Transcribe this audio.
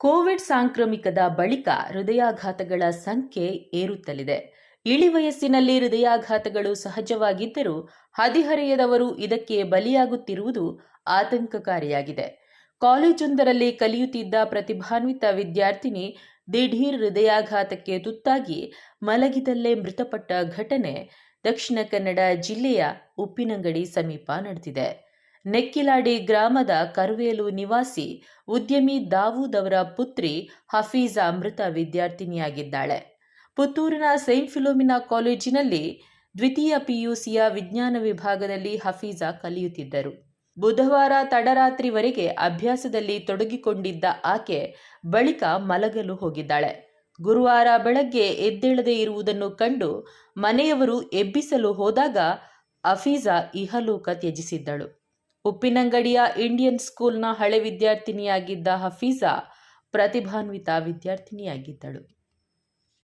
Covid ಸಾಂಕ್ರಾಮಿಕದ ಬಳಿಕ ಹೃದಯಾಘಾತಗಳ ಸಂಖ್ಯೆ ಏರುತ್ತಲಿದೆ. ಇಳಿ ವಯಸ್ಸಿನಲ್ಲಿ ಹೃದಯಾಘಾತಗಳು ಸಹಜವಾಗಿದ್ದರೂ ಹದಿಹರೆಯದವರು ಇದಕ್ಕೆ ಬಲಿಯಾಗುತ್ತಿರುವುದು ಆತಂಕಕಾರಿಯಾಗಿದೆ. ಕಾಲೇಜೊಂದರಲ್ಲಿ ಕಲಿಯುತ್ತಿದ್ದ ಪ್ರತಿಭಾನ್ವಿತ ವಿದ್ಯಾರ್ಥಿನಿ ದಿಢೀರ್ ಹೃದಯಾಘಾತಕ್ಕೆ ತುತ್ತಾಗಿ ಮಲಗಿದಲ್ಲೇ ಮೃತಪಟ್ಟ ಘಟನೆ ದಕ್ಷಿಣ ಕನ್ನಡ ಜಿಲ್ಲೆಯ ಉಪ್ಪಿನಂಗಡಿ ಸಮೀಪ ನಡೆದಿದೆ. ನೆಕ್ಕಿಲಾಡಿ ಗ್ರಾಮದ ಕರ್ವೇಲು ನಿವಾಸಿ ಉದ್ಯಮಿ ದಾವೂದ್ ಅವರ ಪುತ್ರಿ ಹಫೀಜಾ ಮೃತ ವಿದ್ಯಾರ್ಥಿನಿಯಾಗಿದ್ದಾಳೆ. ಪುತ್ತೂರಿನ ಸೈಂಟ್ ಫಿಲೋಮಿನಾ ಕಾಲೇಜಿನಲ್ಲಿ ದ್ವಿತೀಯ ಪಿಯುಸಿಯ ವಿಜ್ಞಾನ ವಿಭಾಗದಲ್ಲಿ ಹಫೀಜಾ ಕಲಿಯುತ್ತಿದ್ದರು. ಬುಧವಾರ ತಡರಾತ್ರಿವರೆಗೆ ಅಭ್ಯಾಸದಲ್ಲಿ ತೊಡಗಿಕೊಂಡಿದ್ದ ಆಕೆ ಬಳಿಕ ಮಲಗಲು ಹೋಗಿದ್ದಾಳೆ. ಗುರುವಾರ ಬೆಳಗ್ಗೆ ಎದ್ದೇಳದೆ ಇರುವುದನ್ನು ಕಂಡು ಮನೆಯವರು ಎಬ್ಬಿಸಲು ಹೋದಾಗ ಅಫೀಜಾ ಇಹಲೋಕ ತ್ಯಜಿಸಿದ್ದಳು. ಉಪ್ಪಿನಂಗಡಿಯ ಇಂಡಿಯನ್ ಸ್ಕೂಲ್ನ ಹಳೆ ವಿದ್ಯಾರ್ಥಿನಿಯಾಗಿದ್ದ ಹಫೀಜಾ ಪ್ರತಿಭಾನ್ವಿತ ವಿದ್ಯಾರ್ಥಿನಿಯಾಗಿದ್ದಳು.